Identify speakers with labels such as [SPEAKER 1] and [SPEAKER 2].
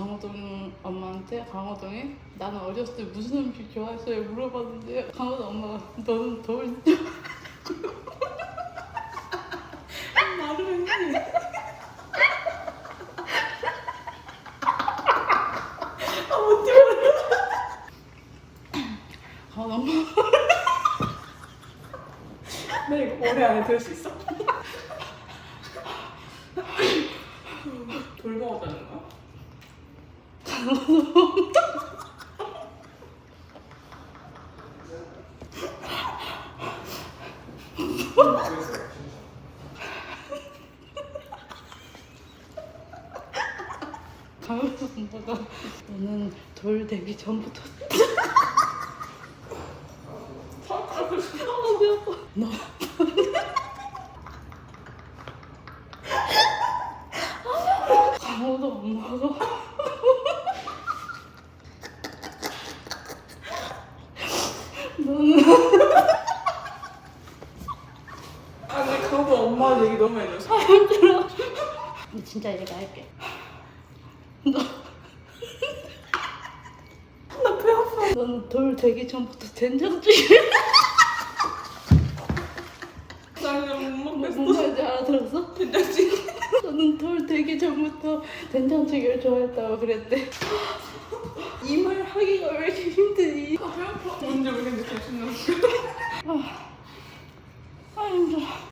[SPEAKER 1] 강호동 엄마한테 강호동이 나는 어렸을 때 무슨 음식 좋아했어요 물어봤는데 강호동 엄마가 너는 돌 말을 했네 아 어떻게 강호동 엄마
[SPEAKER 2] 나 이거 올해 안에 들수 있어? 돌 먹었다는 거야?
[SPEAKER 1] 강호동 엄마가 너는 돌 되기 전부터. 너 강호동 엄마가 너는
[SPEAKER 2] 아니 그거 엄마 얘기 너무
[SPEAKER 1] 힘들어. 근데 진짜 얘기할게. 너. 나배 아파. 너는 돌 되기 전부터 된장찌개
[SPEAKER 2] 나는
[SPEAKER 1] 못뭔
[SPEAKER 2] 먹겠어
[SPEAKER 1] 말인지 알아들었어?
[SPEAKER 2] 된장찌개
[SPEAKER 1] 너는 돌 되기 전부터 된장찌개를 좋아했다고 그랬대. 이 말 하기가 왜 힘드니?
[SPEAKER 2] 아, 배 아파 뭔지 모르겠는데 계속
[SPEAKER 1] 나아 힘들어.